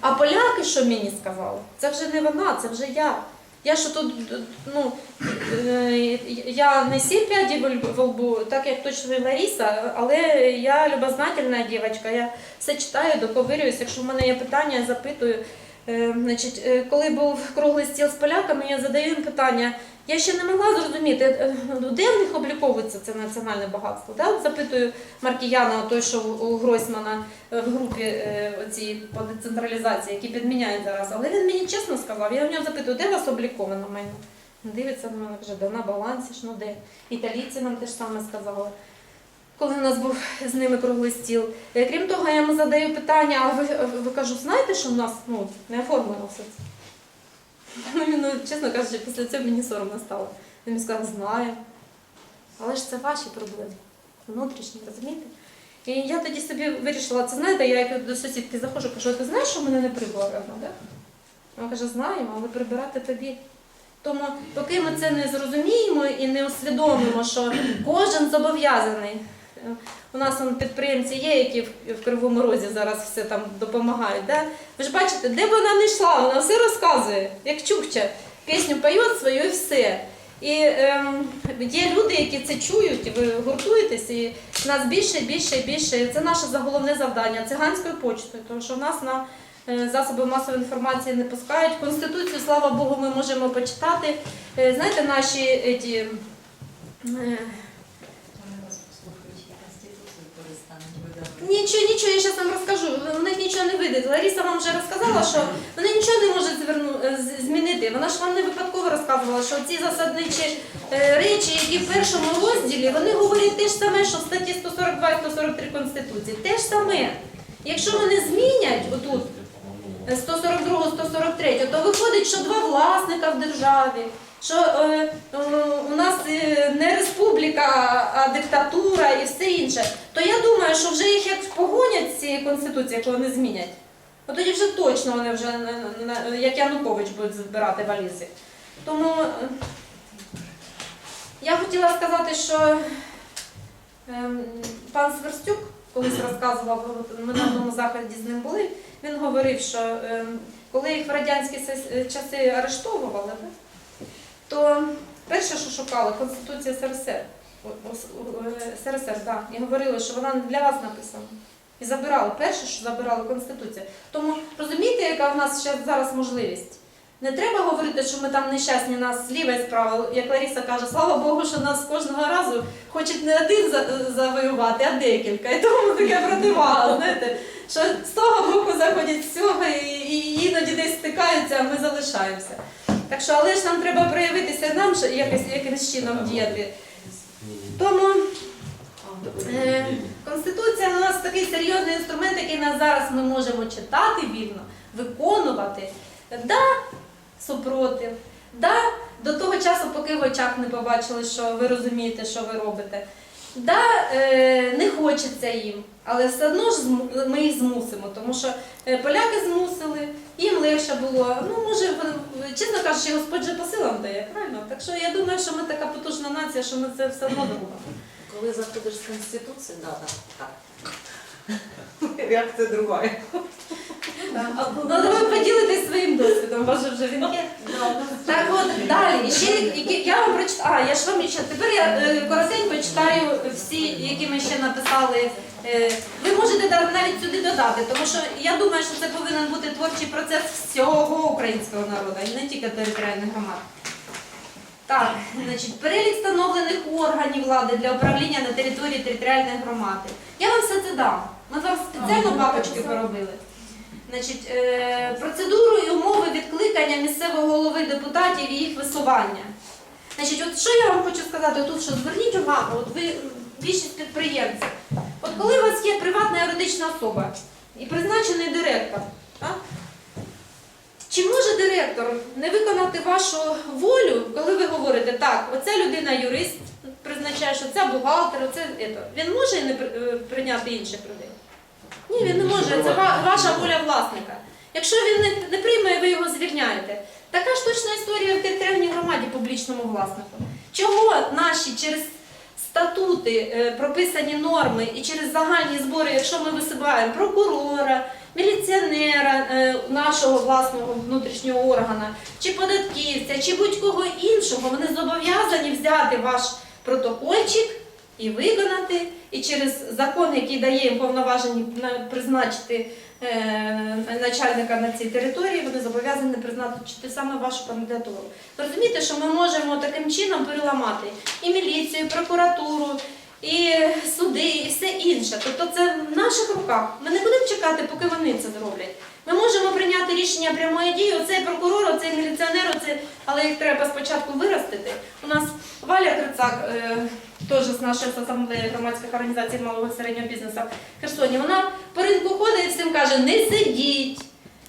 А поляки, що мені сказали, це вже не вона, це вже я. Я що тут, ну, е, я не сім п'яді в лбу, так як точно і Лариса, але я любознательна дівчинка, я все читаю, доковирююсь, якщо в мене є питання, я запитую. Е, Значить, е, коли був круглий стіл з поляками, я задаю їм питання. Я ще не могла зрозуміти, е, ну, де в них обліковується це національне багатство. От Запитую Маркіяна, той, що у Гройсмана е, в групі е, оцій по децентралізації, які підміняють зараз. Але він мені чесно сказав, я у нього запитую, де у вас обліковано майно? Дивиться на мене, каже, да на балансі ж, ну де. Італійці нам те ж саме сказали. Коли у нас був з ними круглий стіл. Крім того, я йому задаю питання, а ви, ви кажу, знаєте, що в нас ну, не оформлено все це? Ну, ну, чесно кажучи, після цього мені соромно стало. Він мені сказав, знаю. Але ж це ваші проблеми. Внутрішні, розумієте? І я тоді собі вирішила, це знаєте, я як до сусідки заходжу, кажу, ти знаєш, що в мене не прибрано, так? Вона каже, знаємо, але прибирати тобі. Тому поки ми це не зрозуміємо і не усвідомимо, що кожен зобов'язаний. У нас вон, підприємці є, які в, Кривому Розі зараз все там допомагають. Да? Ви ж бачите, де б вона не йшла, вона все розказує, як чукча. Пісню поє свою і все. І ем, є люди, які це чують, і ви гуртуєтесь, і нас більше, більше, більше. Це наше заголовне завдання циганською почтою, тому що в нас на е, засоби масової інформації не пускають. Конституцію, слава Богу, ми можемо почитати. Е, Знаєте, наші еті, е, Вони вас послухають і Конституцію перестануть видавати. Нічого, нічого, я зараз вам розкажу. У них нічого не вийде. Лариса вам вже розказала, що вони нічого не можуть зверну, е, змінити. Вона ж вам не випадково розказувала, що ці засадничі е, речі, які в першому розділі, вони говорять те ж саме, що в статті 142 і 143 Конституції. Те ж саме. Якщо вони змінять отут е, 142, 143, то виходить, що два власника в державі. Що е, е, у нас е, не республіка, а диктатура і все інше, то я думаю, що вже їх як погонять цієї конституції, як вони змінять, от тоді вже точно вони вже як Янукович будуть збирати валізи. Тому е, я хотіла сказати, що ем, пан Сверстюк колись розказував, ми на одному заході з ним були, він говорив, що коли їх в радянські часи арештовували, то перше, що шукали, Конституція СРСР. Е, СРСР, так. І говорили, що вона не для вас написана. І забирали. Перше, що забирали Конституція. Тому розумієте, яка в нас ще зараз можливість? Не треба говорити, що ми там нещасні нас зліва і справа. Як Лариса каже, слава Богу, що нас кожного разу хочуть не один за- завоювати, а декілька. І тому така противага, знаєте, що з того боку заходять з цього і іноді десь стикаються, а ми залишаємося. Так що, але ж нам треба проявитися нам якось якимось чином діяти. Тому е, Конституція у нас такий серйозний інструмент, який нас зараз ми можемо читати вільно, виконувати. Да, супротив. Да, до того часу, поки в очах не побачили, що ви розумієте, що ви робите. Да, е, не хочеться їм, але все одно ж ми їх змусимо, тому що е, поляки змусили, їм легше було. Ну, може, чесно кажучи, Господь же по силам дає, правильно? Так що я думаю, що ми така потужна нація, що ми це все одно зробимо. Коли заходиш з Конституції, да, так. Реакція друга. Ну, давай поділитись своїм досвідом, може вже він є. Так от далі. Ще які- я вам прочитаю. А, я ж вам ще тепер я е, коротенько читаю всі, які ми ще написали. Е, Ви можете да- навіть сюди додати, тому що я думаю, що це повинен бути творчий процес всього українського народу, і не тільки територіальних громад. Так, значить, перелік встановлених органів влади для управління на території територіальної громади. Я вам все це дам. Ми вам спеціально папочки поробили. Значить, е, процедуру і умови відкликання місцевого голови депутатів і їх висування. Значить, от що я вам хочу сказати тут, що зверніть увагу, от ви більшість підприємців. От коли у вас є приватна юридична особа і призначений директор, так? чи може директор не виконати вашу волю, коли ви говорите, так, оця людина юрист призначає, що це бухгалтер, оце він може не е, прийняти інших людей? Ні, він не може. Це ва- ваша воля власника. Якщо він не, прийме, ви його звільняєте. Така ж точна історія в територіальній громаді публічному власнику. Чого наші через статути, е, прописані норми і через загальні збори, якщо ми висуваємо прокурора, міліціонера, е, нашого власного внутрішнього органа, чи податківця, чи будь-кого іншого, вони зобов'язані взяти ваш протокольчик і виконати. І через закон, який дає їм повноваження призначити е, начальника на цій території, вони зобов'язані призначити саме вашу кандидатуру. Розумієте, що ми можемо таким чином переламати і міліцію, і прокуратуру, і суди, і все інше. Тобто це в наших руках. Ми не будемо чекати, поки вони це зроблять. Ми можемо прийняти рішення прямої дії, оцей прокурор, оцей міліціонер, оцей, але їх треба спочатку виростити. У нас Валя Крицак, е, теж з нашої асамблеї громадських організацій малого і середнього бізнесу в Херсоні, вона по ринку ходить і всім каже, не сидіть.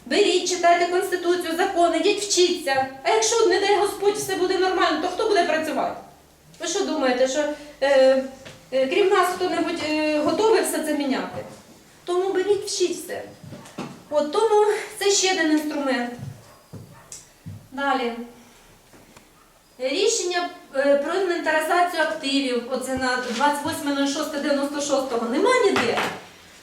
Беріть, читайте Конституцію, закони, йдіть вчіться. А якщо, не дай Господь, все буде нормально, то хто буде працювати? Ви що думаєте, що е, е, крім нас хто-небудь е, готовий все це міняти? Тому беріть, вчіть все. От тому це ще один інструмент. Далі. Рішення е, про інвентаризацію активів, оце на 28.06.96 нема ніде.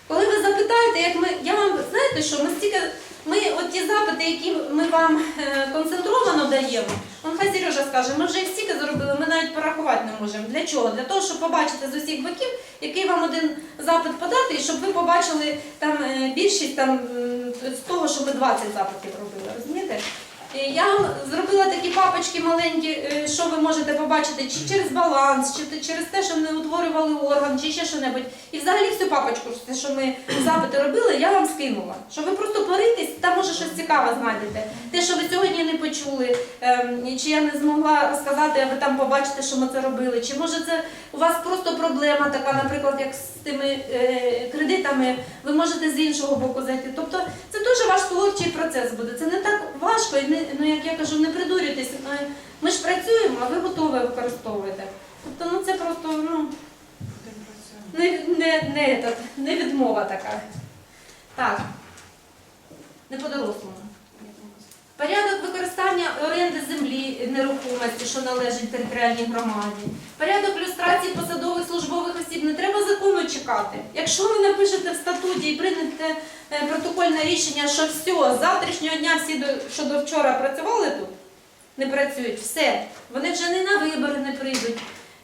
Коли ви запитаєте, як ми, я вам знаєте, що ми стільки, ми от ті запити, які ми вам е, концентровано даємо, он хай Сережа скаже, ми вже їх стільки зробили, ми навіть порахувати не можемо. Для чого? Для того, щоб побачити з усіх боків, який вам один запит подати, і щоб ви побачили там е, більшість там з того, що ми 20 запитів робили. Розумієте? Я зробила такі папочки маленькі, е, що ви можете побачити, чи через баланс, чи через те, що не утворювали орган, чи ще що-небудь. І взагалі всю папочку, що ми запити робили, я вам скинула. Що ви просто поритесь, там може щось цікаве знайдете. Те, що ви сьогодні не почули, ем, чи я не змогла розказати, а ви там побачите, що ми це робили. Чи може це у вас просто проблема така, наприклад, як з тими е, кредитами, ви можете з іншого боку зайти. Тобто це дуже ваш творчий процес буде. Це не так важко, ну як я кажу, не придурюйтесь. Ми ж працюємо, а ви готові використовуєте. Тобто, ну це просто ну, не, не, не, не відмова така. Так. Не по-дорослому. Порядок використання оренди землі нерухомості, що належить територіальній громаді. Порядок люстрації посадових службових осіб не треба закону чекати. Якщо ви напишете в статуті і приймете е, протокольне рішення, що все, з завтрашнього дня всі, що до вчора працювали тут, не працюють, все. Вони вже не на вибори не прийдуть.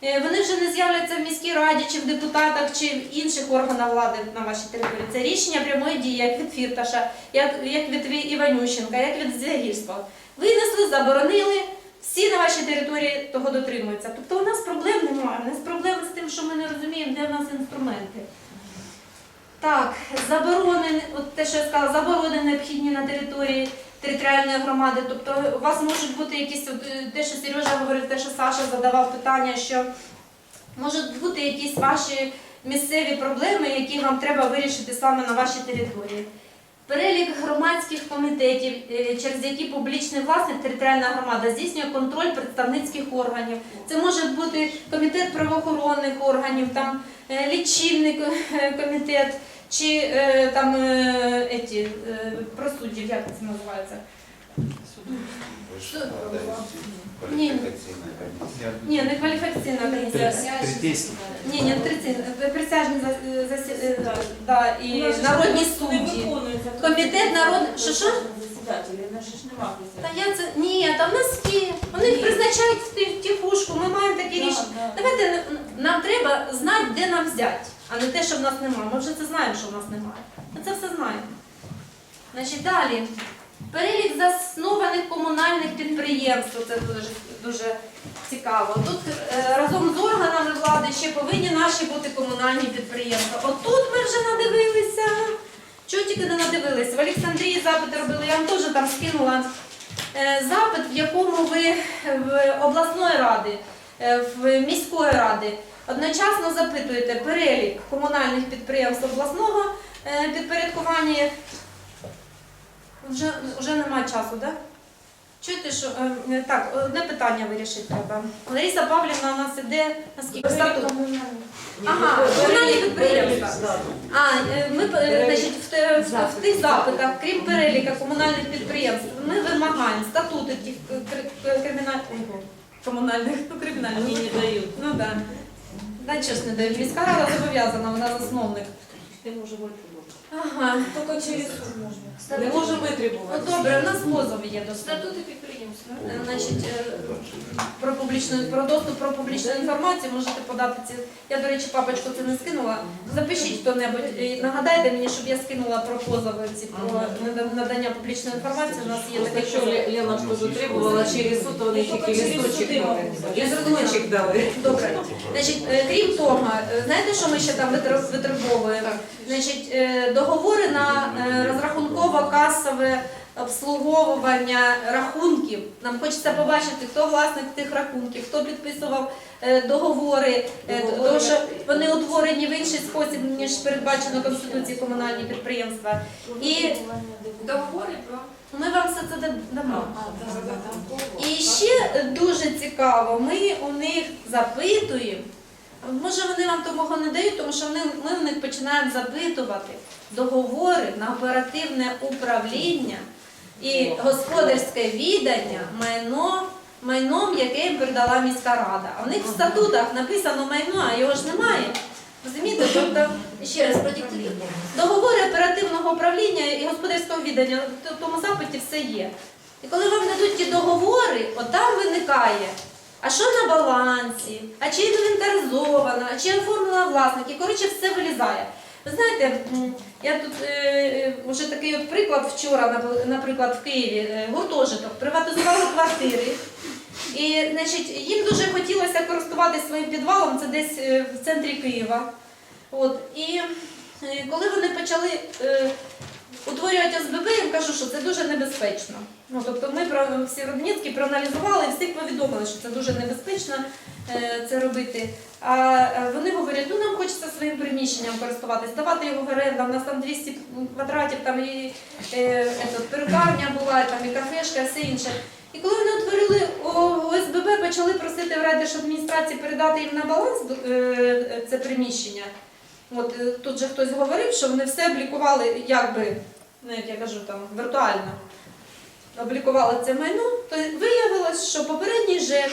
Е, Вони вже не з'являться в міській раді, чи в депутатах, чи в інших органах влади на вашій території. Це рішення прямої дії, як від Фірташа, як, як від Іванющенка, як від Зягірського. Винесли, заборонили, всі на вашій території того дотримуються. Тобто у нас проблем немає. У нас проблеми з тим, що ми не розуміємо, де в нас інструменти. Так, заборони, от те, що я сказала, заборони необхідні на території територіальної громади. Тобто у вас можуть бути якісь, е, те, що Сережа говорив, те, що Саша задавав питання, що можуть бути якісь ваші місцеві проблеми, які вам треба вирішити саме на вашій території. Перелік громадських комітетів, е, через які публічний власник територіальна громада здійснює контроль представницьких органів. Це може бути комітет правоохоронних органів, там е, лічильник е, комітет чи е, там е, еті, е, про суддів, як це називається? Суд. Ні. Не кваліфікаційна комісія. Ні, ні, триці- присяжні за, да, і народні судді. Комітет народ- що, що? Засідателі, наші ж нема Та я це ні, там в нас є. Вони призначають в ті- в тихушку. Ми маємо такі рішення. Давайте нам треба знати, де нам взяти, а не те, що в нас немає. Ми вже це знаємо, що в нас немає. Ми це все знаємо. Значить, далі. Перелік заснованих комунальних підприємств. Це дуже, дуже цікаво. Тут е, разом з органами влади ще повинні наші бути комунальні підприємства. Отут ми вже надивилися. Чого тільки не надивилися? В Олександрії запит робили, я вам теж там скинула е, запит, в якому ви в обласної ради, е, в міської ради одночасно запитуєте перелік комунальних підприємств обласного е, підпорядкування. Вже, вже немає часу, так? Чуєте, що е, так, одне питання вирішити треба. Лариса Павлівна у нас іде наскільки статут. Ага, комунальні підприємства. А, е, ми е, значить, в, в, в тих запитах, крім переліка комунальних підприємств, ми вимагаємо статути тих е, кри- е, кримінальних комунальних, ну кримінальних. Мені не дають. Ну так. Да. Да, чого ж не дають. Міська рада зобов'язана, вона засновник. Ти може бути. Ага. Тільки через суд можна. Не можемо ми Ну добре, у нас позов є до. Статути підприємства. Е, Значить, е, про публічну про доступ про публічну інформацію можете подати ці. Я, до речі, папочку це не скинула. Запишіть хто-небудь і нагадайте мені, щоб я скинула про позови ці про нада- надання публічної інформації. У нас є такий Якщо позов. Ле- Лена щось требувала через суд, то вони тільки листочок дали. Листочок дали. Добре. Значить, е, крім того, е, знаєте, що ми ще там витр- витребовуємо? Значить, е, договори на е, розрахунково-касове обслуговування рахунків. Нам хочеться побачити, хто власник тих рахунків, хто підписував е, договори, тому що вони утворені в інший спосіб, ніж передбачено Конституцією комунальні підприємства. І Договори про ми вам все це дамо. І ще дуже цікаво, ми у них запитуємо. Може вони вам того не дають, тому що ми у них починаємо запитувати договори на оперативне управління і господарське віддання майно, майном, яке їм передала міська рада. А в них в статутах написано майно, а його ж немає. Розумієте? Тобто, ще раз продиктуйте. Договори оперативного управління і господарського віддання в тому запиті все є. І коли вам дадуть ті договори, от там виникає, а що на балансі, а чи інвентаризовано, а чи оформила власник, і коротше все вилізає. Ви знаєте, я тут е, е, вже такий от приклад вчора, наприклад, в Києві, е, гуртожиток, приватизували квартири. І значить, їм дуже хотілося користуватися своїм підвалом, це десь в центрі Києва. От, і коли вони почали утворювати ОСББ, я їм кажу, що це дуже небезпечно. Ну, тобто ми про всі Родницькі проаналізували і всіх повідомили, що це дуже небезпечно е, це робити. А е, вони говорять, ну нам хочеться своїм приміщенням користуватись, давати його в оренду, у нас там 200 квадратів, там і е, перукарня була, там і кафешка, і все інше. І коли вони утворили ОСББ, почали просити в райдержадміністрації передати їм на баланс е, це приміщення. От тут же хтось говорив, що вони все облікували, якби, ну як я кажу, там віртуально облікували це майно, то виявилось, що попередній ЖЕК,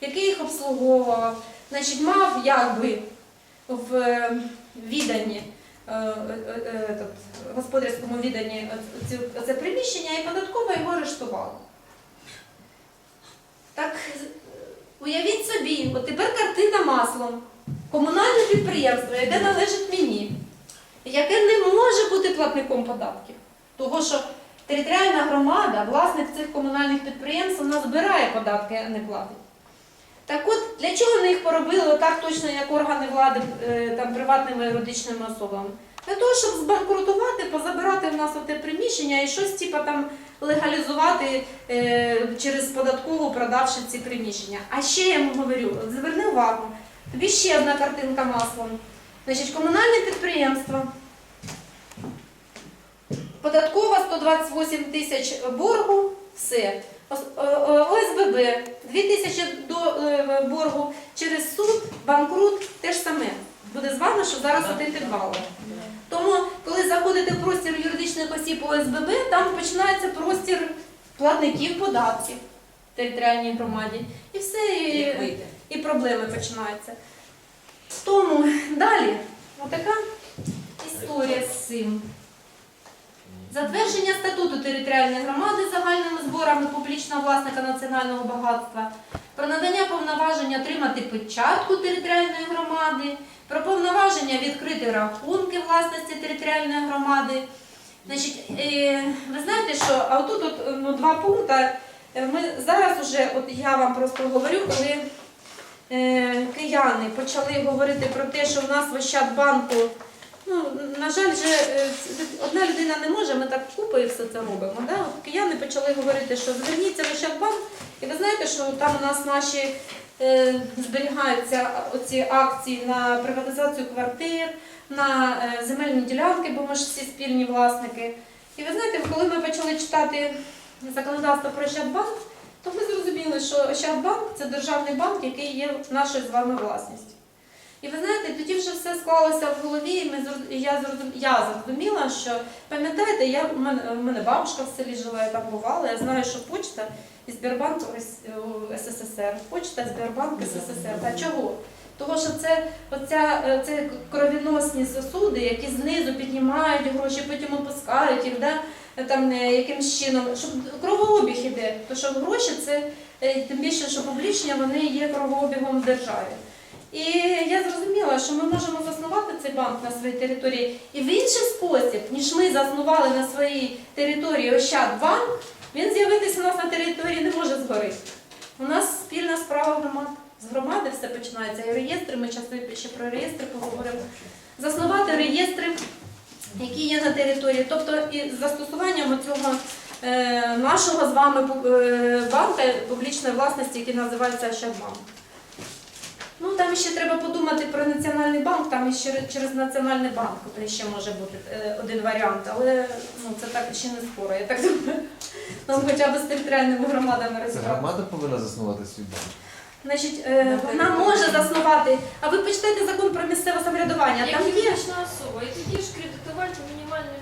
який їх обслуговував, значить, мав якби в е, відданні. е, е, господарському відданні це приміщення і податково його арештувала. Так уявіть собі, от тепер картина маслом. Комунальне підприємство, яке належить мені, яке не може бути платником податків. Того, що територіальна громада, власник цих комунальних підприємств, вона збирає податки, а не платить. Так от, для чого вони їх поробили отак точно, як органи влади е, там, приватними юридичними особами? Для того, щоб збанкрутувати, позабирати в нас оте приміщення і щось типа там легалізувати е, через податкову, продавши ці приміщення. А ще я йому говорю, зверни увагу, тобі ще одна картинка маслом. Значить, комунальне підприємство. Податкова 128 тисяч боргу, все. Ос- о- о- ОСББ 2 тисячі до е, боргу через суд, банкрут, те ж саме. Буде з вами, що зараз один підвал. Тому, коли заходите в простір юридичних осіб ОСББ, там починається простір платників податків в територіальній громаді. І все, і, і проблеми починаються. Тому далі, отака історія з цим. Затвердження статуту територіальної громади загальними зборами публічного власника національного багатства, про надання повноваження отримати печатку територіальної громади, про повноваження відкрити рахунки власності територіальної громади. Значить, е, ви знаєте, що а отут от, ну, два пункти. Е, Ми зараз уже, от я вам просто говорю, коли е, кияни почали говорити про те, що в нас в Ощадбанку Ну, на жаль, же е, одна людина не може, ми так купою все це робимо. Да? Кияни почали говорити, що зверніться в Ощадбанк, і ви знаєте, що там у нас наші е, зберігаються оці акції на приватизацію квартир, на е, земельні ділянки, бо ми ж всі спільні власники. І ви знаєте, коли ми почали читати законодавство про Ощадбанк, то ми зрозуміли, що Ощадбанк це державний банк, який є нашою з вами власністю. І ви знаєте, тоді вже все склалося в голові, і ми я я зрозуміла, що пам'ятаєте, я в мене, в мене бабушка в селі жила, я там бувала. Я знаю, що почта і Сбербанк СССР, почта Сбербанк СССР. А чого? Тому що це, оця, е, це кровіносні сосуди, які знизу піднімають гроші, потім опускають їх, да? там, е, якимсь чином, щоб кровообіг іде. Тому що гроші це е, тим більше, що публічні, вони є кровообігом в державі. І я зрозуміла, що ми можемо заснувати цей банк на своїй території і в інший спосіб, ніж ми заснували на своїй території Ощадбанк, він з'явитися у нас на території не може згори. У нас спільна справа громад. З громади все починається. І реєстри, ми часто ще про реєстри поговоримо. Заснувати реєстри, які є на території, тобто і з застосуванням цього е, нашого з вами е, банка публічної власності, який називається Ощадбанк. Ну там ще треба подумати про національний банк, там ще через національний банк ще може бути е, один варіант, але ну це так ще не скоро. Я так думаю. Нам хоча б з територіальними громадами Це розібрати. громада повинна заснувати свій банк. Значить, е, вона може заснувати. А ви почитайте закон про місцеве самоврядування. Там є юридична особа, і тоді ж кредитувати мінімальними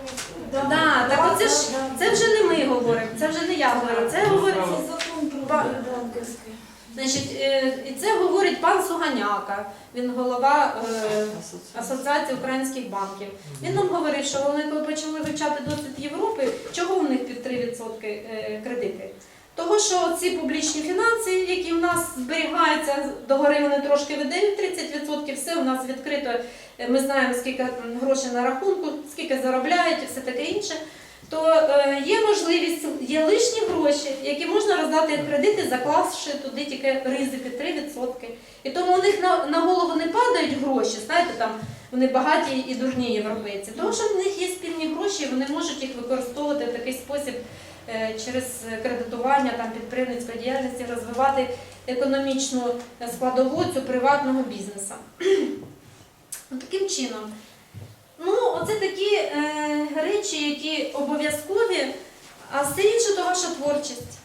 Да, так оце ж це вже не ми говоримо, це вже не я говорю. Це говорить закон про Ба- банківське. Значить, е, і це говорить пан Суганяка. Він голова е, Асоціації українських банків. Він нам говорив, що вони коли почали вивчати досвід Європи, чого у них під 3% е, кредити? Того, що ці публічні фінанси, які в нас зберігаються, догори вони трошки видають 30%, все у нас відкрито. Ми знаємо, скільки грошей на рахунку, скільки заробляють і все таке інше. То е, є можливість, є лишні гроші, які можна роздати як кредити, заклавши туди тільки ризики 3%. І тому у них на, на голову не падають гроші, знаєте, там вони багаті і дурні європейці. Тому що в них є спільні гроші, і вони можуть їх використовувати в такий спосіб е, через кредитування там, підприємницької діяльності, розвивати економічну складову цю приватного бізнесу. Таким чином. Ну, оце такі е, речі, які обов'язкові, а все інше то ваша творчість.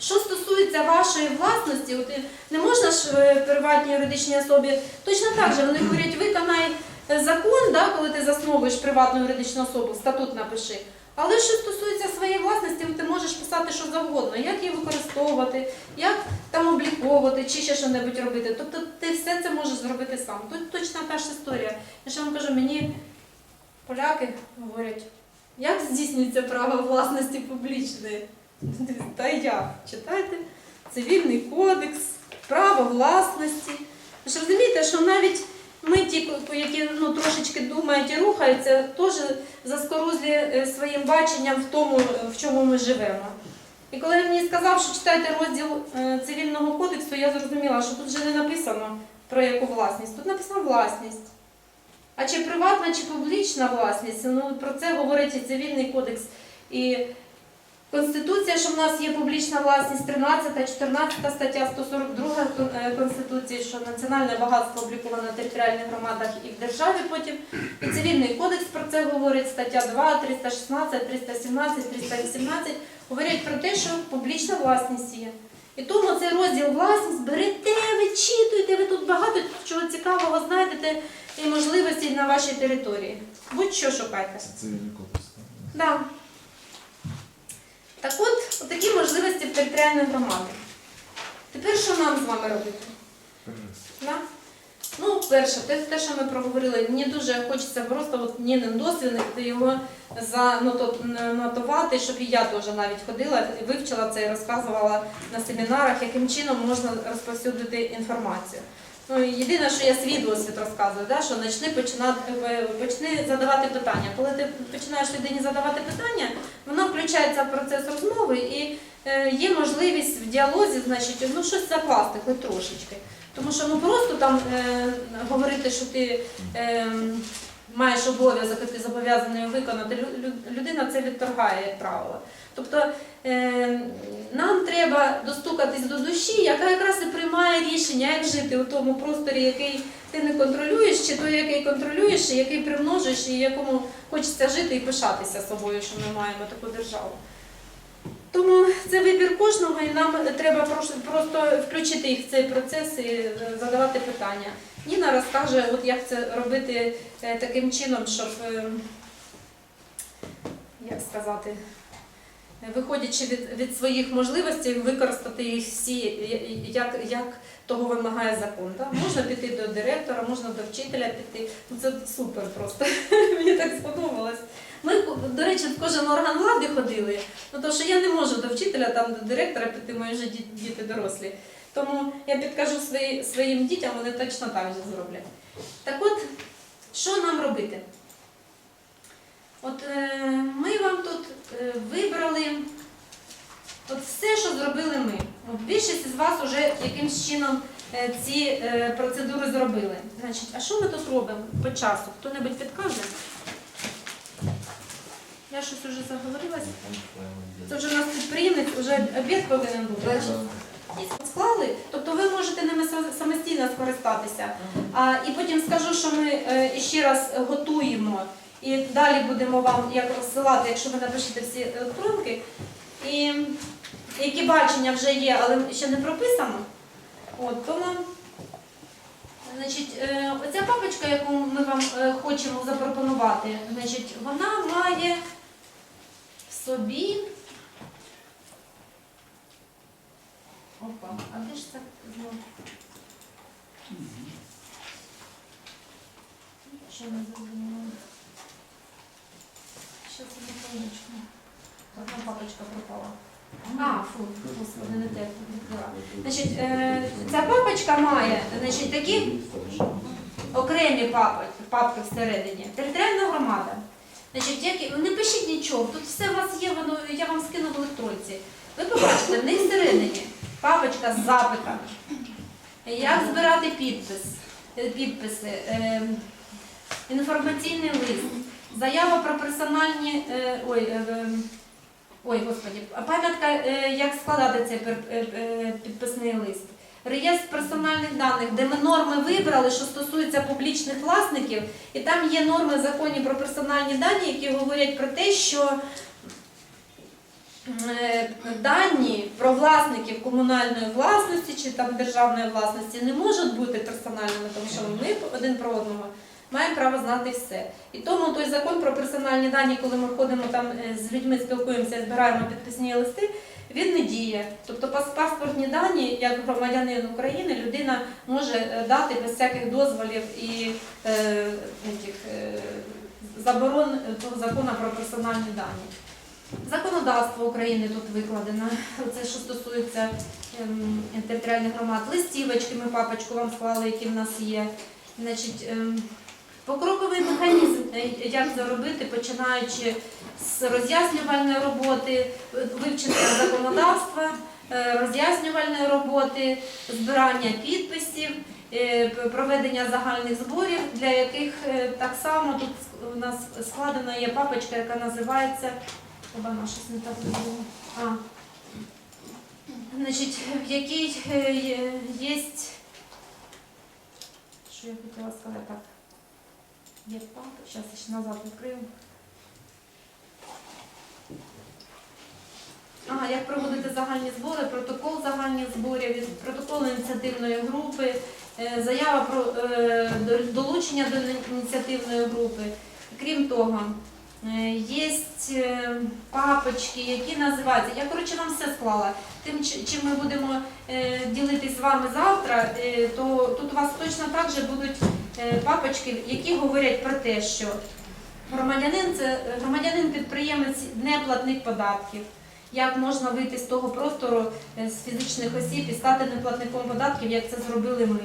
Що стосується вашої власності, от, е, не можна ж е, приватній юридичній особі, точно так же вони говорять, виконай е, закон, да, коли ти засновуєш приватну юридичну особу, статут напиши. Але що стосується своєї власності, ти можеш писати що завгодно, як її використовувати, як там обліковувати чи ще що-небудь робити. Тобто ти все це можеш зробити сам. Тут точно та ж історія. Я ще вам кажу, мені поляки говорять, як здійснюється право власності публічної? Та як? Читайте цивільний кодекс, право власності. Ви ж розумієте, що навіть ми, ті, які ну, трошечки думають і рухаються, теж заскорузлі е, своїм баченням в тому, в чому ми живемо. І коли він мені сказав, що читайте розділ е, цивільного кодексу, я зрозуміла, що тут вже не написано про яку власність. Тут написано власність. А чи приватна, чи публічна власність, ну про це говорить і цивільний кодекс. І Конституція, що в нас є публічна власність, 13, 14 стаття 142 е, Конституції, що національне багатство обліковано на територіальних громадах і в державі потім. І цивільний кодекс про це говорить, стаття 2, 316, 317, 318, говорять про те, що публічна власність є. І тому цей розділ власність берете, вичитуєте, ви тут багато чого цікавого знайдете і можливості на вашій території. Будь-що шукайте. Це цивільний кодекс. так? Да. Так от, такі можливості в територіальної громади. Тепер що нам з вами робити? Да? Ну, перше, те, те, що ми проговорили, мені дуже хочеться просто от Нінин досвід його занотувати, щоб і я теж навіть ходила, вивчила це і розказувала на семінарах, яким чином можна розповсюдити інформацію. Ну, єдине, що я свій досвід розказую, да, що почни, починати, е, почни задавати питання. Коли ти починаєш людині задавати питання, вона включається в процес розмови і е, є можливість в діалозі, значить, ну щось закласти, хоч трошечки. Тому що ну просто там е, говорити, що ти е, маєш обов'язок, і ти зобов'язаний виконати, лю- лю- людина це відторгає, як правило. Тобто нам треба достукатись до душі, яка якраз і приймає рішення, як жити у тому просторі, який ти не контролюєш, чи той, який контролюєш, і який примножиш, і якому хочеться жити і пишатися собою, що ми маємо таку державу. Тому це вибір кожного, і нам треба просто, включити їх в цей процес і е, задавати питання. Ніна розкаже, от як це робити е, таким чином, щоб, е, як сказати, виходячи від, від своїх можливостей, використати їх всі, як, як того вимагає закон. Так? Можна піти до директора, можна до вчителя піти. Це супер просто. Мені так сподобалось. Ми, до речі, в кожен орган влади ходили, ну то що я не можу до вчителя, там до директора піти, мої вже діти дорослі. Тому я підкажу свої, своїм дітям, вони точно так же зроблять. Так от, що нам робити? От е, ми вам тут е, вибрали от все, що зробили ми. От більшість із вас вже якимсь чином е, ці процедури зробили. Значить, а що ми тут робимо по часу? Хто-небудь підкаже? Я щось уже заговорилась. Це вже у нас підприємець, вже обід повинен бути. Склали, тобто ви можете ними самостійно скористатися. А, і потім скажу, що ми ще раз готуємо і далі будемо вам як розсилати, якщо ви напишете всі електронки. І які бачення вже є, але ще не прописано. От, тому, значить, е, оця папочка, яку ми вам е, хочемо запропонувати, значить, вона має в собі. Опа, а де ж це знову? Що не зрозуміло? Що це за папочка? Одна папочка пропала. А, фу, господи, не те відкрила. Значить, е, ця папочка має значить, такі окремі папи, папки всередині. Територіальна громада. Значить, які, не пишіть нічого, тут все у вас є, воно, я вам скину в електронці. Ви побачите, в них всередині папочка з запитами. Як збирати підпис, е, підписи, е, інформаційний лист, заява про персональні. е, ой, е, е, ой, господі, пам'ятка, як складати цей підписний лист. Реєстр персональних даних, де ми норми вибрали, що стосується публічних власників, і там є норми в законі про персональні дані, які говорять про те, що дані про власників комунальної власності чи там державної власності не можуть бути персональними, тому що ми один про одного маємо право знати все. І тому той закон про персональні дані, коли ми ходимо там е, з людьми, спілкуємося, збираємо підписні листи, він не діє. Тобто паспортні дані, як громадянин України, людина може е, дати без всяких дозволів і е, этих, е, заборон закону про персональні дані. Законодавство України тут викладено, це що стосується ем, територіальних громад. Листівочки ми папочку вам склали, які в нас є. Значить, ем, покроковий механізм, е, як це робити, починаючи з роз'яснювальної роботи, вивчення законодавства, е, роз'яснювальної роботи, збирання підписів, е, проведення загальних зборів, для яких так само тут у нас складена є папочка, яка називається. Не так. А. Значить, в якій є, що я хотіла сказати так. Є папа, зараз ще назад відкрию. Ага, як проводити загальні збори, протокол загальних зборів, протокол ініціативної групи, е, заява про е, долучення до ініціативної групи. Крім того, є папочки, які називаються. Я коротше вам все склала. Тим, чим ми будемо е, ділитись з вами завтра, е, то тут у вас точно так же будуть е, папочки, які говорять про те, що громадянин це громадянин підприємець не платник податків. Як можна вийти з того простору е, з фізичних осіб і стати неплатником податків, як це зробили ми.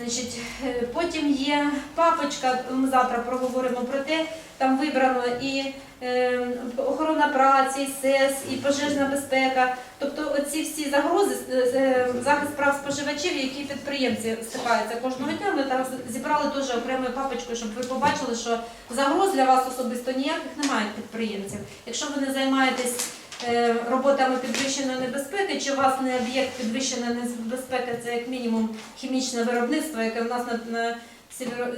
Значить, е, потім є папочка, ми завтра проговоримо про те, там вибрано і е, охорона праці, і СЕС, і пожежна безпека. Тобто оці всі загрози, е, е, захист прав споживачів, які підприємці стикаються кожного дня. Ми там зібрали теж окремою папочкою, щоб ви побачили, що загроз для вас особисто ніяких немає підприємців. Якщо ви не займаєтесь роботами підвищеної небезпеки, чи у вас не об'єкт підвищеної небезпеки, це як мінімум хімічне виробництво, яке в нас на, на,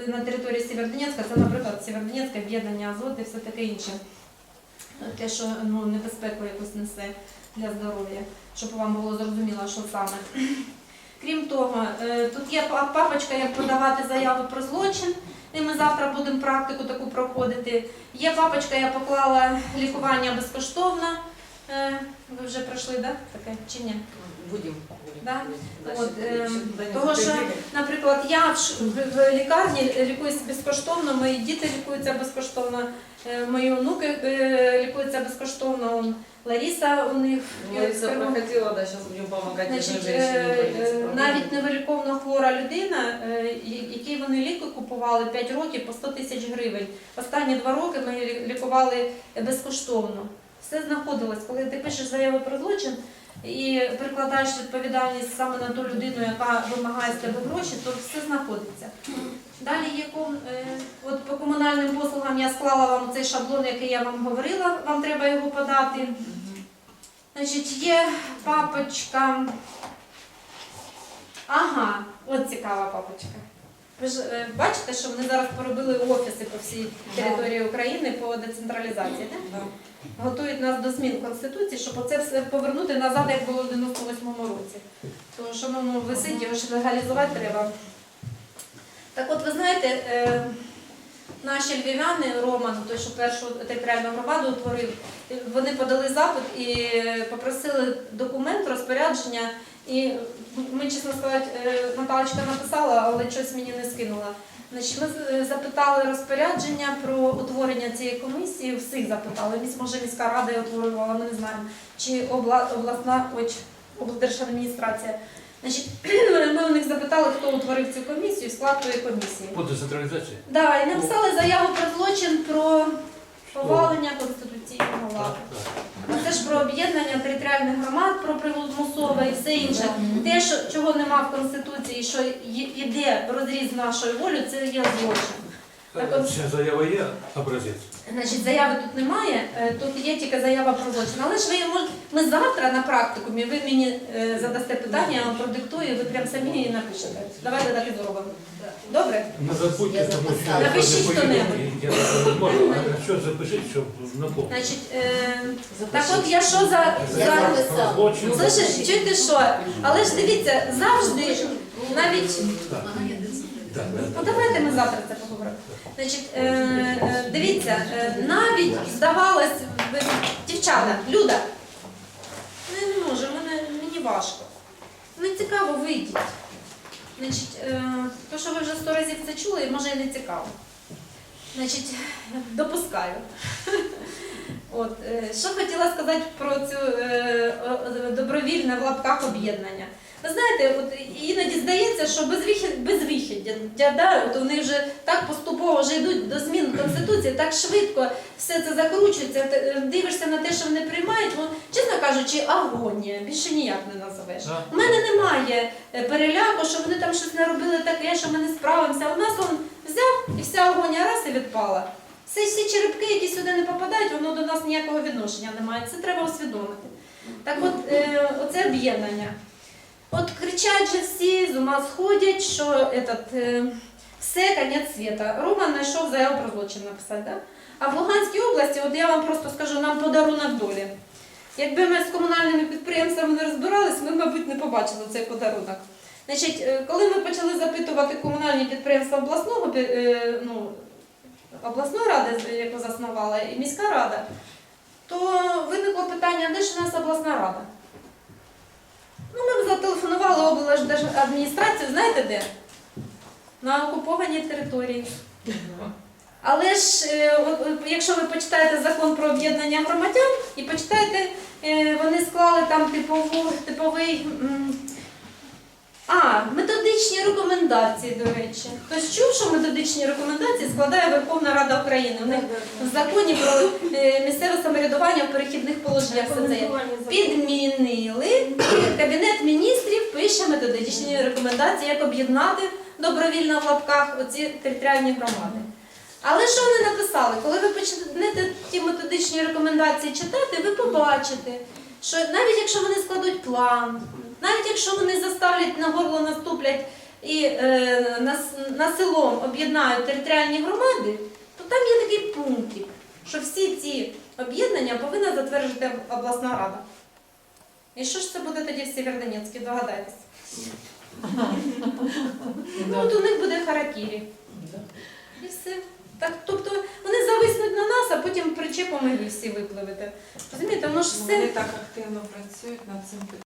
на території Сєвєродонецька, це, наприклад, Сєвєродонецьке об'єднання азот і все таке інше. Те, що ну, небезпеку якусь несе для здоров'я, щоб вам було зрозуміло, що саме. Крім того, е, тут є папочка, як подавати заяву про злочин. І ми завтра будемо практику таку проходити. Є папочка, я поклала лікування безкоштовно. Е, Ви вже пройшли, да? Таке чи ні? Будемо. Да? От, е, того, що, наприклад, я в, лікарні лікуюся безкоштовно, мої діти лікуються безкоштовно, е, мої онуки е, лікуються безкоштовно, он, Лариса у них. Лариса в Криму. проходила, да, зараз будемо допомагати інвалідці. навіть невиліковно хвора людина, якій вони ліки купували 5 років по 100 тисяч гривень. Останні 2 роки ми лі- лікували безкоштовно. Все знаходилось. Коли ти пишеш заяву про злочин і прикладаєш відповідальність саме на ту людину, яка вимагає з тебе гроші, то все знаходиться. Далі є е, от по комунальним послугам я склала вам цей шаблон, який я вам говорила, вам треба його подати. Значить, є папочка. Ага, от цікава папочка. Ви ж е, бачите, що вони зараз поробили офіси по всій території України по децентралізації, так? Да. Готують нас до змін Конституції, щоб оце все повернути назад, як було в 98-му році. Тому що ну, висить, його ж легалізувати треба. Так от, ви знаєте, е, наші львів'яни, Роман, той, що першу територіальну громаду утворив, вони подали запит і е, попросили документ, розпорядження. І ми, чесно сказати, е, Наталочка написала, але щось мені не скинула. Значить, ми е, запитали розпорядження про утворення цієї комісії, всіх запитали. Може, міська рада утворювала, ми не знаємо, чи обла, обласна чи облдержадміністрація. Значить, ми у них запитали, хто утворив цю комісію, склад тої комісії. По децентралізації? Да, і написали заяву про злочин про повалення конституційного Так, ладу. А це ж про об'єднання територіальних громад, про примусове і все інше. Те, що чого нема в конституції, що йде в розріз нашої волею, це є злочин. Так от- заява є образець. Значить, заяви тут немає, е, тут є тільки заява про злочин. Але ж ви її мож- ми завтра на практикумі, ви мені е, задасте питання, я вам продиктую, ви прям самі її напишете. Давайте так і зробимо. Добре? Не забудьте, Я тому що записала. я Напишіть не хто-небудь. поїду, і я не можу, а що запишіть, щоб напомнити. Значить, е, так от я що за, за. Злочин. Слушай, чуєте що? Але ж дивіться, завжди, навіть Ну давайте ми завтра це поговоримо. Значить, е, е, дивіться, е, навіть здавалось, дівчата, Люда, ну, я не можу, мене, мені важко. Не цікаво, вийдіть. Значить, е, то, що ви вже сто разів це чули, може і не цікаво. Значить, допускаю. От, е, що хотіла сказати про цю е, добровільне в лапках об'єднання. Ви знаєте, от іноді здається, що безвихід, безвихіддя, да, от вони вже так поступово вже йдуть до змін Конституції, так швидко все це закручується, е, дивишся на те, що вони приймають, ну, чесно кажучи, агонія, більше ніяк не назовеш. У мене немає е, переляку, що вони там щось не робили таке, що ми не справимося. У нас он взяв і вся агонія раз і відпала. Всі, всі черепки, які сюди не попадають, воно до нас ніякого відношення не має. Це треба усвідомити. Так от, е, оце об'єднання. От кричать же всі, з ума сходять, що этот, е, все, конець світа. Роман знайшов заяву про злочин написати. Да? А в Луганській області, от я вам просто скажу, нам подарунок долі. Якби ми з комунальними підприємствами не розбирались, ми, мабуть, не побачили цей подарунок. Значить, е, коли ми почали запитувати комунальні підприємства обласного, е, ну, обласної ради, яку заснувала, і міська рада, то виникло питання, де ж у нас обласна рада? Ну, ми зателефонували облдержадміністрацію, знаєте де? На окупованій території. Але ж, е, якщо ви почитаєте закон про об'єднання громадян і почитаєте, е, вони склали там типову, типовий. А, методичні рекомендації, до речі. Хтось чув, що методичні рекомендації складає Верховна Рада України. У них в законі про е, місцеве самоврядування в перехідних положеннях все це є. Підмінили. Кабінет міністрів пише методичні рекомендації, як об'єднати добровільно в лапках оці територіальні громади. Але що вони написали? Коли ви почнете ті методичні рекомендації читати, ви побачите, що навіть якщо вони складуть план, навіть якщо вони заставлять на горло наступлять і е, на, на селом об'єднають територіальні громади, то там є такий пунктик, що всі ці об'єднання повинна затвердити обласна рада. І що ж це буде тоді в Сєвєродонецьку, догадайтесь? Ну, от у них буде харакірі. І все. Так, тобто вони зависнуть на нас, а потім причепом і ви всі випливете. Розумієте, воно ж Вони так активно працюють над цим